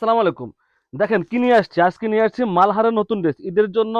আসসালামু আলাইকুম। দেখেন, কি নিয়ে আসছে? আজকে নিয়ে আসছে মালহারের নতুন ড্রেস ঈদের জন্য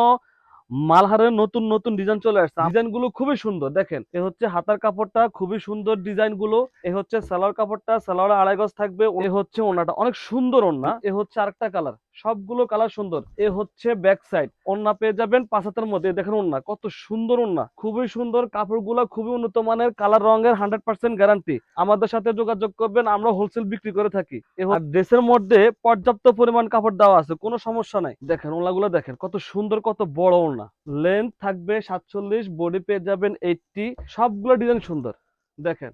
মালহারের নতুন নতুন ডিজাইন চলে আসছে। ডিজাইনগুলো খুবই সুন্দর। দেখেন, এ হচ্ছে হাতার কাপড়টা, খুবই সুন্দর ডিজাইনগুলো এ হচ্ছে সালোয়ার কাপড়টা, সালোয়ার আড়াই গজ থাকবে। এ হচ্ছে ওনাটা। অনেক সুন্দর ওনা এ হচ্ছে আরেকটা কালার সবগুলো কালার সুন্দর। এ হচ্ছে ব্যাক সাইড ওন্না পেয়ে যাবেন পাঁচ হাতের মধ্যে। দেখেন ওন্না কত সুন্দর ওন্না খুবই সুন্দর, কাপড়গুলো খুবই উন্নত মানের, কালার রঙের হান্ড্রেড পার্সেন্ট গ্যারান্টি আমাদের সাথে যোগাযোগ করবেন, আমরা হোলসেল বিক্রি করে থাকি। আর ড্রেসের মধ্যে পর্যাপ্ত পরিমাণ কাপড় দেওয়া আছে, কোনো সমস্যা নাই। দেখেন ওনাগুলো দেখেন, কত সুন্দর, কত বড় ওনা লেন্থ থাকবে সাতচল্লিশ বডি পেয়ে যাবেন এইটটি সবগুলো ডিজাইন সুন্দর। দেখেন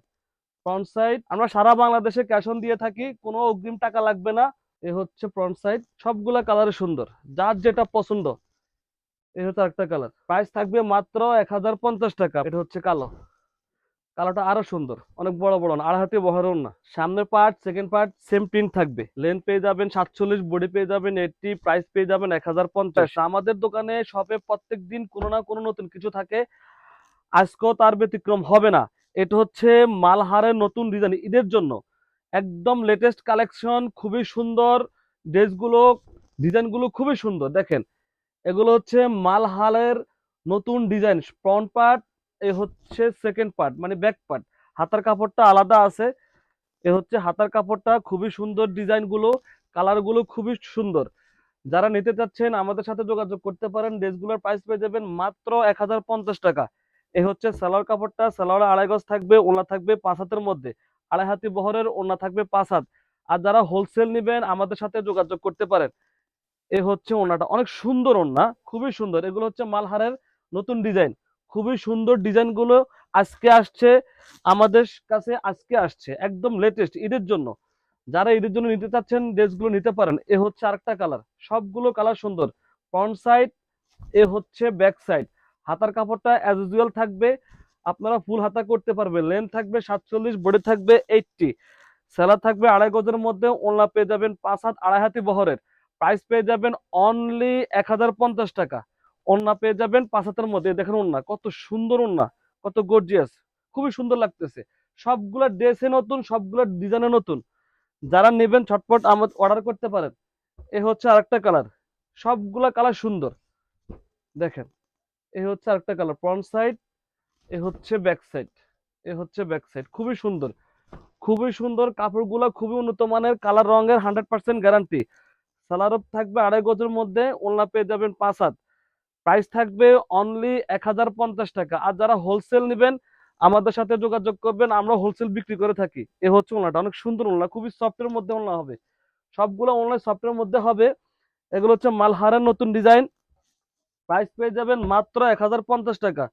ফ্রন্ট সাইড আমরা সারা বাংলাদেশে ক্যাশ অন দিয়ে থাকি, কোনো অগ্রিম টাকা লাগবে না। এ হচ্ছে ফ্রন্ট সাইড সবগুলা কালারে সুন্দর যার যেটা পছন্দ। এ হচ্ছে একটা কালার প্রাইস থাকবে মাত্র এক হাজার পঞ্চাশ টাকা। এটা হচ্ছে কালো। কালোটা আরও সুন্দর। অনেক বড় বড় না আড়াই হাতে বহরও না। সামনের part second part same print থাকবে। লেন পেয়ে যাবেন সাতচল্লিশ বডি পেয়ে যাবেন এইটটি প্রাইস পেয়ে যাবেন এক হাজার পঞ্চাশ। আমাদের দোকানে শপে প্রত্যেক দিন কোনো না কোনো নতুন কিছু থাকে। আজকেও তার ব্যতিক্রম হবে না। এটা হচ্ছে মালহারের নতুন ডিজাইন ঈদের জন্য। একদম লেটেস্ট কালেকশন খুবই সুন্দর ড্রেসগুলো, ডিজাইনগুলো খুবই সুন্দর। দেখেন, এগুলো হচ্ছে মালহালের নতুন ডিজাইন ফ্রন্ট পার্ট এ হচ্ছে সেকেন্ড পার্ট মানে ব্যাক পার্ট হাতার কাপড়টা আলাদা আছে, এ হচ্ছে হাতার কাপড়টা, খুবই সুন্দর ডিজাইনগুলো, কালারগুলো খুবই সুন্দর। যারা নিতে চাচ্ছেন, আমাদের সাথে যোগাযোগ করতে পারেন, ড্রেসগুলোর প্রাইস পেয়ে যাবেন মাত্র এক হাজার পঞ্চাশ টাকা। এ হচ্ছে সালোয়ার কাপড়টা, সালোয়ার আড়াই গজ থাকবে ওলা থাকবে পাঁচ হাতের মধ্যে। আড়াই হাতি বহরের ওনা থাকবে পাঁচ হাত। আর যারা হোলসেল নেবেন, আমাদের সাথে যোগাযোগ করতে পারেন। এ হচ্ছে ওনাটা অনেক সুন্দর ওনা খুবই সুন্দর। এগুলো হচ্ছে মালহারের নতুন ডিজাইন। খুবই সুন্দর ডিজাইনগুলো আজকে আসছে, আমাদের কাছে আজকে আসছে, একদম লেটেস্ট ঈদের জন্য। যারা ঈদের জন্য নিতে চাচ্ছেন, ড্রেসগুলো নিতে পারেন। এ হচ্ছে আরেকটা কালার। সবগুলো কালার সুন্দর। ফ্রন্ট সাইড এ হচ্ছে ব্যাক সাইড হাতার কাপড়টা অ্যাজ ইউজুয়াল থাকবে। আপনারা ফুল হাতা করতে পারবে লেন্থ থাকবে সাতচল্লিশ বডি থাকবে এইটটি সেলার থাকবে আড়াই গজের মধ্যে ওনলা পেয়ে যাবেন পাঁচ হাত, আড়াই হাতি বহরের। প্রাইস পেয়ে যাবেন অনলি এক হাজার পঞ্চাশ টাকা। ওন্না পেয়ে যাবেন পাঁচ হাতের মধ্যে। দেখেন ওন্না কত সুন্দর ওন্না কত গর্জিয়াস খুবই সুন্দর লাগতেছে। সবগুলা ড্রেসে নতুন, সবগুলা ডিজাইনে নতুন। যারা নেবেন ছটপট আমার অর্ডার করতে পারেন। এ হচ্ছে আরেকটা কালার সবগুলা কালার সুন্দর। দেখেন, এ হচ্ছে আরেকটা কালার ফ্রন্ট সাইড এ হচ্ছে ব্যাক সাইড এ হচ্ছে ব্যাক সাইড খুবই সুন্দর। খুবই সুন্দর কাপড়গুলা, খুবই উন্নত মানের কালার রঙের হান্ড্রেড পার্সেন্ট গ্যারান্টি সালারপ থাকবে আড়াই গজের মধ্যে ওনলা পেয়ে যাবেন পাঁচ হাত। প্রাইস থাকবে অনলি এক হাজার পঞ্চাশ টাকা। আর যারা হোলসেল নেবেন, আমাদের সাথে যোগাযোগ করবেন, আমরা হোলসেল বিক্রি করে থাকি। এ হচ্ছে ওনাটা অনেক সুন্দর ওনা খুবই সফটের মধ্যে ওনা হবে। সবগুলো অনলাইন সফটের মধ্যে হবে। এগুলো হচ্ছে মালহারের নতুন ডিজাইন প্রাইস পেয়ে যাবেন মাত্র এক হাজার পঞ্চাশ টাকা।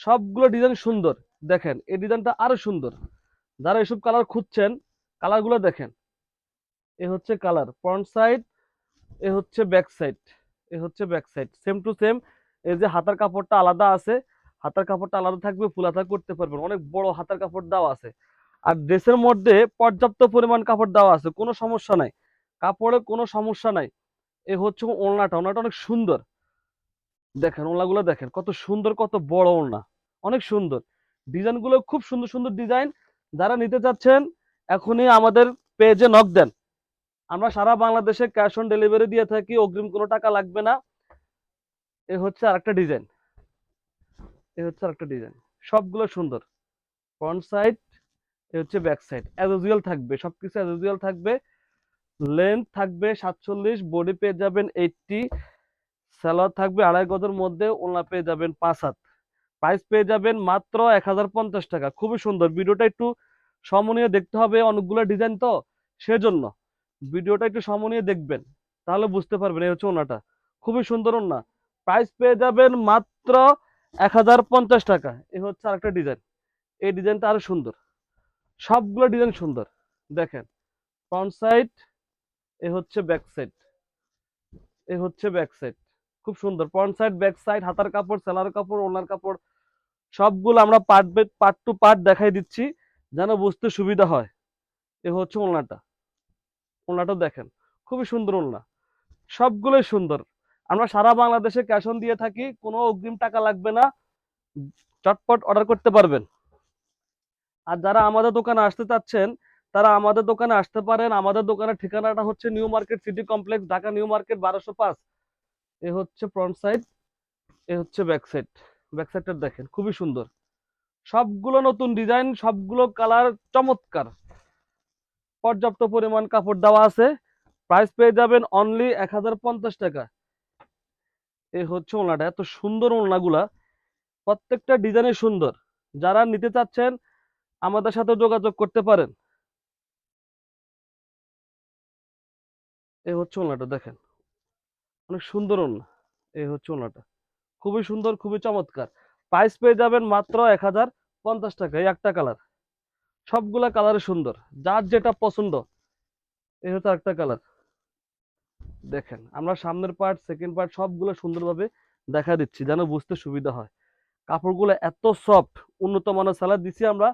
সবগুলো ডিজাইন সুন্দর। দেখেন, এই ডিজাইনটা আরও সুন্দর। যারা এসব কালার খুঁজছেন কালারগুলো দেখেন। এ হচ্ছে কালার ফ্রন্ট সাইড এ হচ্ছে ব্যাক সাইড এ হচ্ছে back side same to same এই যে হাতার কাপড়টা আলাদা আছে, হাতার কাপড়টা আলাদা থাকবে ফুল হাতা করতে পারবেন। অনেক বড় হাতার কাপড় দেওয়া আছে। আর ড্রেসের মধ্যে পর্যাপ্ত পরিমাণ কাপড় দেওয়া আছে, কোনো সমস্যা নাই। কাপড়ে কোনো সমস্যা নাই। এ হচ্ছে ওড়নাটা ওড়নাটা অনেক সুন্দর। দেখেন, ওড়নাগুলো দেখেন, কত সুন্দর, কত বড় ওড়না। অনেক সুন্দর। ডিজাইনগুলো খুব সুন্দর সুন্দর ডিজাইন। যারা নিতে চাচ্ছেন, এখনই আমাদের পেজে নক দেন। আমরা সারা বাংলাদেশে ক্যাশ অন ডেলিভারি দিয়ে থাকি, অগ্রিম কোনো টাকা লাগবে না। এ হচ্ছে আরেকটা ডিজাইন। এ হচ্ছে আরেকটা ডিজাইন। সবগুলো সুন্দর। ফ্রন্ট সাইড এ হচ্ছে ব্যাক সাইড অ্যাজ ইউজুয়াল থাকবে, সবকিছু অ্যাজ ইউজুয়াল থাকবে। লেন্থ থাকবে সাতচল্লিশ বডি পেয়ে যাবেন এইটটি সালোয়ার থাকবে আড়াই গজের মধ্যে ওনা পেয়ে যাবেন পাঁচ হাত। প্রাইস পেয়ে যাবেন মাত্র এক হাজার পঞ্চাশ টাকা। খুবই সুন্দর। ভিডিওটা একটু সমনীয় দেখতে হবে অনেকগুলো ডিজাইন তো, সেজন্য ভিডিওটা একটু সমনীয় দেখবেন, তাহলে বুঝতে পারবেন এই হচ্ছে ওনাটা। খুবই সুন্দর ওনা প্রাইস পেয়ে যাবেন মাত্র এক হাজার পঞ্চাশ টাকা। এ হচ্ছে আরেকটা ডিজাইন। এই ডিজাইনটা আরও সুন্দর। সবগুলো ডিজাইন সুন্দর। দেখেন ফ্রন্ট সাইড এ হচ্ছে ব্যাক সাইড এ হচ্ছে ব্যাক সাইড খুব সুন্দর। ফ্রন্ট সাইড ব্যাক সাইড হাতার কাপড় সেলার কাপড় ওনার কাপড়, সবগুলো আমরা পার্ট পার্ট টু পার্ট দেখাই দিচ্ছি, যেন বুঝতে সুবিধা হয়। এ হচ্ছে ওনাটা ওনাটা দেখেন, খুবই সুন্দর ওনা সবগুলোই সুন্দর। আমরা সারা বাংলাদেশে ক্যাশ অন দিয়ে থাকি, কোনো অগ্রিম টাকা লাগবে না, চটপট অর্ডার করতে পারবেন। আর যারা আমাদের দোকানে আসতে চাচ্ছেন, তারা আমাদের দোকানে আসতে পারেন। আমাদের দোকানের ঠিকানাটা হচ্ছে new market city complex, Dhaka new market বারোশো পাঁচ। এ হচ্ছে ফ্রন্ট সাইড এ হচ্ছে ব্যাক সাইড ব্যাক সাইডটা দেখেন, খুবই সুন্দর। সবগুলো নতুন ডিজাইন সবগুলো কালার চমৎকার। পর্যাপ্ত পরিমাণ কাপড় দেওয়া আছে। প্রাইস পেয়ে যাবেন অনলি এক হাজার পঞ্চাশ টাকা। এ হচ্ছে ওনাটা, এত সুন্দর ওনাগুলা। প্রত্যেকটা ডিজাইনে সুন্দর। যারা নিতে চাচ্ছেন, আমাদের সাথে যোগাযোগ করতে পারেন। এ হচ্ছে ওনাটা, দেখেন। অনেক সুন্দর ওনা এই হচ্ছে ওনাটা খুবই সুন্দর, খুবই চমৎকার। প্রাইস পেয়ে যাবেন মাত্র এক হাজার পঞ্চাশ টাকা, এই একটা কালার সবগুলা কালারে সুন্দর, যার যেটা পছন্দ। এই হচ্ছে একটা কালার দেখেন, আমরা সামনের পার্ট সেকেন্ড পার্ট সবগুলো সুন্দরভাবে দেখা দিচ্ছি, যেন বুঝতে সুবিধা হয়। কাপড়গুলো এত সফট উন্নত মানের সালাদ দিছি আমরা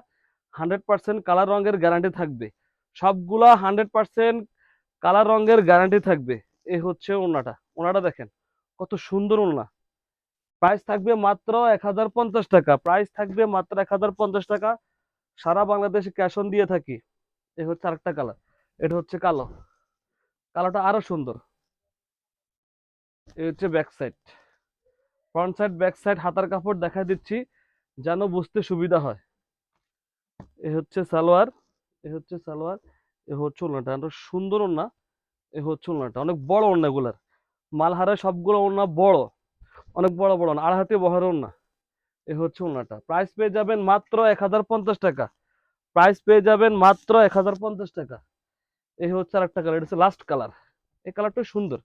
হান্ড্রেড পার্সেন্ট কালার রঙের গ্যারান্টি থাকবে। সবগুলা হান্ড্রেড পার্সেন্ট কালার রঙের গ্যারান্টি থাকবে। এই হচ্ছে ওনাটা ওনাটা দেখেন, কত সুন্দর ওনা। প্রাইস থাকবে মাত্র এক হাজার পঞ্চাশ টাকা। প্রাইস থাকবে মাত্র এক হাজার পঞ্চাশ টাকা। সারা বাংলাদেশে ক্যাশ অন দিয়ে থাকি। এই হচ্ছে আরেকটা কালার এটা হচ্ছে কালো। কালোটা আরও সুন্দর। এই হচ্ছে back side front side back side হাতার কাপড় দেখা দিচ্ছি, যেন বুঝতে সুবিধা হয়। এ হচ্ছে সালোয়ার। এ হচ্ছে সালোয়ার। এ হচ্ছে একটা সুন্দর ওড়না এ হচ্ছে ওড়নাটা অনেক বড় ওড়না গুলার মালহারে সবগুলো ওড়না বড় অনেক বড় বড় ওড়না, আর হাতে বহর ওড়না। এ হচ্ছে ওনাটা প্রাইস পেয়ে যাবেন মাত্র এক হাজার পঞ্চাশ টাকা। প্রাইস পেয়ে যাবেন মাত্র এক হাজার পঞ্চাশ টাকা। এই হচ্ছে আর একটা কালার এটা হচ্ছে লাস্ট কালার এই কালারটা সুন্দর।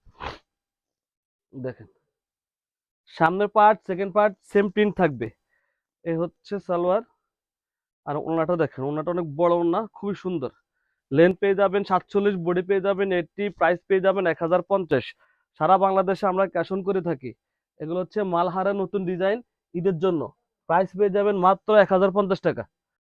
দেখেন। সামনের part second part same print থাকবে। এই হচ্ছে সালোয়ার। আর ওনাটা দেখেন ওনাটা অনেক বড় ওনা খুবই সুন্দর। লেন্থ পেয়ে যাবেন সাতচল্লিশ বডি পেয়ে যাবেন এইটটি প্রাইস পেয়ে যাবেন এক হাজার পঞ্চাশ। সারা বাংলাদেশে আমরা ক্যাশন করে থাকি। এগুলো হচ্ছে মালহারা নতুন ডিজাইন ঈদের জন্য। প্রাইস পেয়ে যাবেন মাত্র এক হাজার পঞ্চাশ টাকা।